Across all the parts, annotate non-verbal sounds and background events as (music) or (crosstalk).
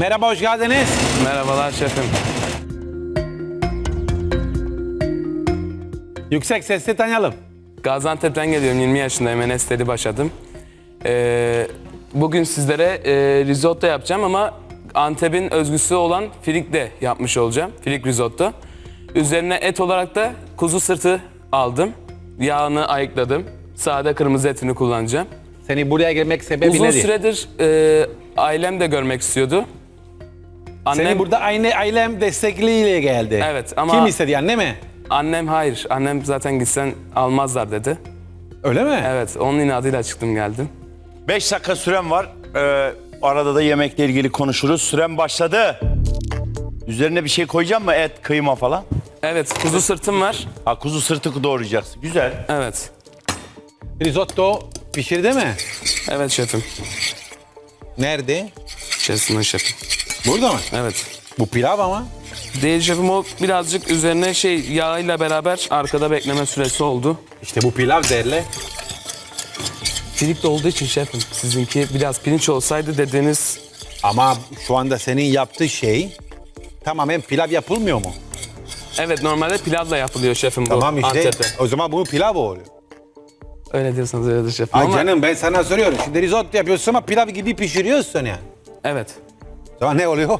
Merhaba, hoş geldiniz. Merhabalar şefim. Yüksek sesle tanıyalım. Gaziantep'ten geliyorum. 20 yaşındayım. Enes Delibaş adım. Ee, bugün sizlere e, risotto yapacağım ama Antep'in özgüsü olan filik de yapmış olacağım. Filik risotto. Üzerine et olarak da kuzu sırtı aldım. Yağını ayıkladım. Sade kırmızı etini kullanacağım. Seni buraya gelmek sebebi Uzun nedir? süredir e, ailem de görmek istiyordu. Annem, Seni burada aynı ailem destekliyle geldi. Evet, ama- Kim istedi anne mi? annem hayır. Annem zaten gitsen almazlar dedi. Öyle mi? Evet, onun inadıyla çıktım geldim. 5 dakika süren var. Ee, arada da yemekle ilgili konuşuruz. Süren başladı. Üzerine bir şey koyacağım mı? Et, kıyma falan. Evet, kuzu sırtım var. Ha kuzu sırtı doğrayacaksın. Güzel. Evet. Risotto pişirdi mi? Evet şefim. Nerede? İçerisinde şefim. Burada mı? Evet. Bu pilav ama. Değil şefim o birazcık üzerine şey yağıyla beraber arkada bekleme süresi oldu. İşte bu pilav derler. Filik de olduğu için şefim. Sizinki biraz pirinç olsaydı dediğiniz Ama şu anda senin yaptığı şey tamamen pilav yapılmıyor mu? Evet normalde pilavla yapılıyor şefim bu Tamam işte. Antep'te. O zaman bu pilav oluyor. Öyle diyorsanız öyledir şefim. Ay Ama canım ben sana soruyorum. Şimdi risotto yapıyorsun ama pilav gibi pişiriyorsun yani. evet. Sonra ne oluyor?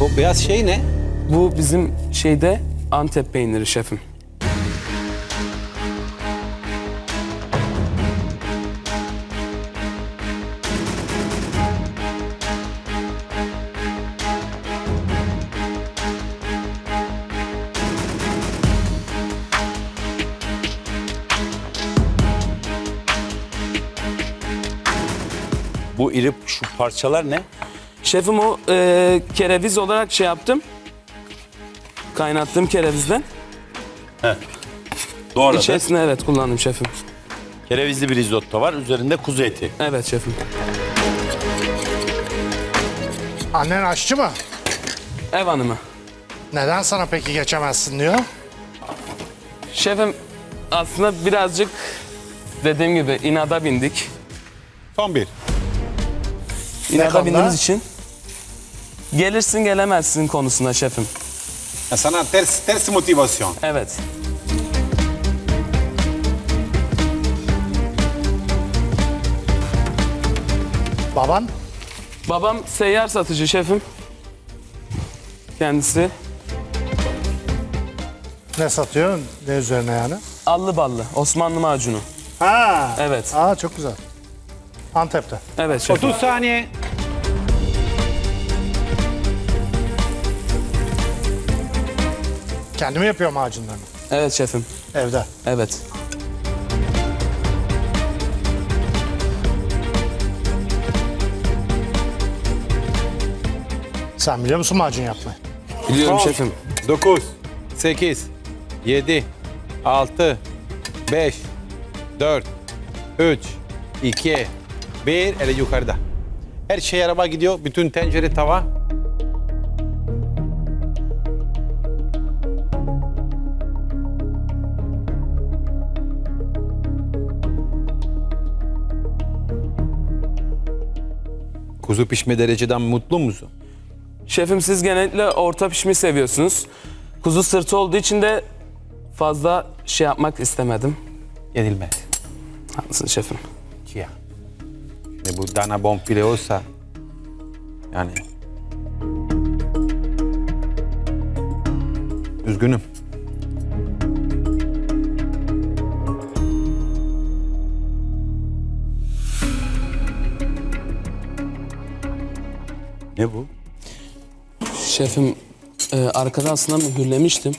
Bu beyaz şey ne? Bu bizim şeyde Antep peyniri şefim. Bu iri şu parçalar ne? Şefim o e, kereviz olarak şey yaptım. Kaynattığım kerevizden. Doğradı. İçerisine evet kullandım şefim. Kerevizli bir risotto var. Üzerinde kuzu eti. Evet şefim. Annen aşçı mı? Ev hanımı. Neden sana peki geçemezsin diyor? Şefim aslında birazcık dediğim gibi inada bindik. Son bir. İnada konuda? bindiğimiz için gelirsin gelemezsin konusunda şefim. Ya Sana ters, ters motivasyon. Evet. Baban? Babam seyyar satıcı şefim. Kendisi Ne satıyor? Ne üzerine yani? allı ballı Osmanlı macunu. Ha. Evet. Aa çok güzel. Antep'te. Evet şefim. 30 saniye. Kendi mi yapıyor macunlarını? Evet şefim. Evde. Evet. Sen biliyor musun macun yapmayı? Biliyorum Son. şefim. 9, 8, 7, 6, 5, 4, 3, 2, 1. Ele yukarıda. Her şey araba gidiyor. Bütün tencere tava. Kuzu pişme dereceden mutlu musun? Şefim siz genellikle orta pişmeyi seviyorsunuz. Kuzu sırtı olduğu için de fazla şey yapmak istemedim. Yenilmez. Haklısın şefim. Ya. Şimdi bu dana bonfile olsa yani üzgünüm. Ne bu? Şefim e, arkada aslında mühürlemiştim.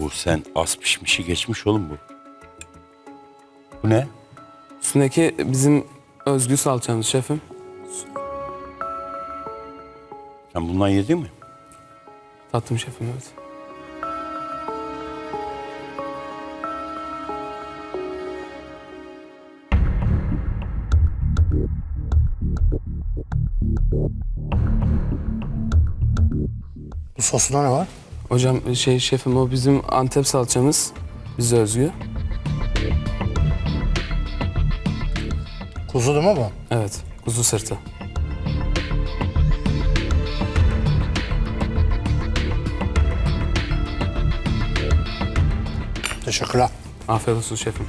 Bu sen az pişmişi geçmiş oğlum bu. Bu ne? Üstündeki bizim özgü salçamız şefim. Sen bundan yedin mi? Tattım şefim evet. Bu sosunda ne var? Hocam şey şefim o bizim Antep salçamız. Bize özgü. Kuzu değil mi bu? Evet. Kuzu sırtı. Teşekkürler. Afiyet olsun şefim.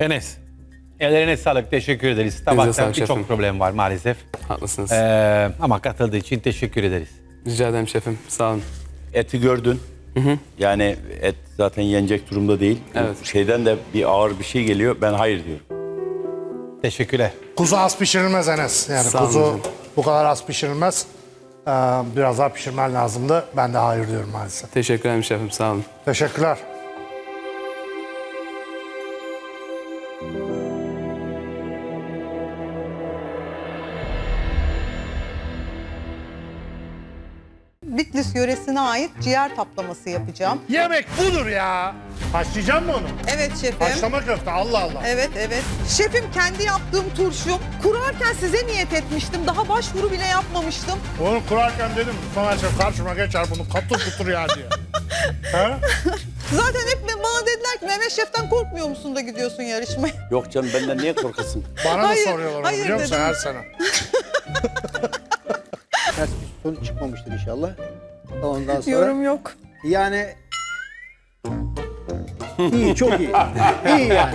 Enes. Ellerine sağlık. Teşekkür ederiz. Tabakta sağlık şefim. birçok problem var maalesef. Haklısınız. Ee, ama katıldığı için teşekkür ederiz. Rica ederim şefim. Sağ olun. Eti gördün. Yani et zaten yenecek durumda değil. Evet. Şeyden de bir ağır bir şey geliyor. Ben hayır diyorum. Teşekkürler. Kuzu az pişirilmez Enes. Yani Sağ olun kuzu hocam. bu kadar az pişirilmez. Ee, biraz daha pişirmen lazımdı. Ben de hayır diyorum maalesef. Teşekkür ederim şefim. Sağ olun. Teşekkürler. Bitlis yöresine ait ciğer taplaması yapacağım. Yemek budur ya. Haşlayacak mı onu? Evet şefim. Haşlama köfte Allah Allah. Evet evet. Şefim kendi yaptığım turşum. Kurarken size niyet etmiştim. Daha başvuru bile yapmamıştım. Onu kurarken dedim Somer Şef karşıma geçer bunu katır kutur ya diye. (laughs) He? Zaten hep bana dediler ki Mehmet Şef'ten korkmuyor musun da gidiyorsun yarışmaya? Yok canım benden niye korkasın? Bana da Hayır, soruyorlar onu hayır biliyor musun dedim. her sene. (laughs) sonuç çıkmamıştır inşallah. Ondan (laughs) sonra Yorum yok. yani iyi çok iyi. İyi yani.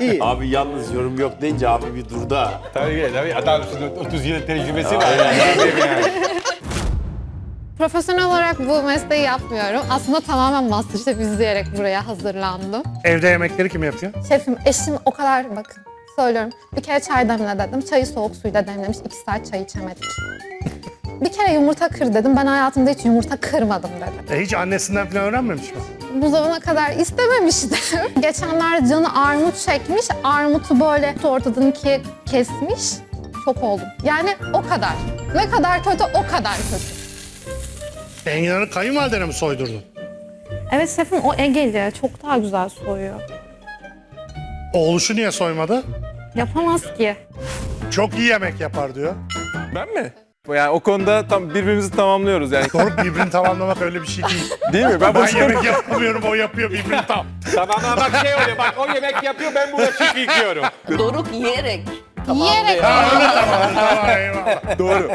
İyi. Abi yalnız yorum yok deyince abi bir durdu ha. Tabii tabii. Adam 30 yıl tecrübesi var. Profesyonel olarak bu mesleği yapmıyorum. Aslında tamamen Masterchef izleyerek buraya hazırlandım. Evde yemekleri kim yapıyor? Şefim, eşim o kadar bakın söylüyorum. Bir kere çay demle dedim. Çayı soğuk suyla demlemiş. iki saat çay içemedik. Bir kere yumurta kır dedim. Ben hayatımda hiç yumurta kırmadım dedim. E, hiç annesinden falan öğrenmemiş mi? Bu zamana kadar istememiştim. (laughs) Geçenler canı armut çekmiş. Armutu böyle ortadan ikiye kesmiş. Çok oldum. Yani o kadar. Ne kadar kötü o kadar kötü. Enginar'ı kayınvalidene mi soydurdun? Evet şefim o Egeli çok daha güzel soyuyor. Oğluşu niye soymadı? Yapamaz ki. Çok iyi yemek yapar diyor. Ben mi? Yani o konuda tam birbirimizi tamamlıyoruz yani. Doruk birbirini tamamlamak öyle bir şey değil. Değil mi? Ben Ben boşuna yemek yapamıyorum o yapıyor birbirini tam. tamam ama bak şey oluyor. Bak o yemek yapıyor ben bulaşık yıkıyorum. Doruk yiyerek. Yiyerek Ha öyle tamam tamam eyvallah. doğru.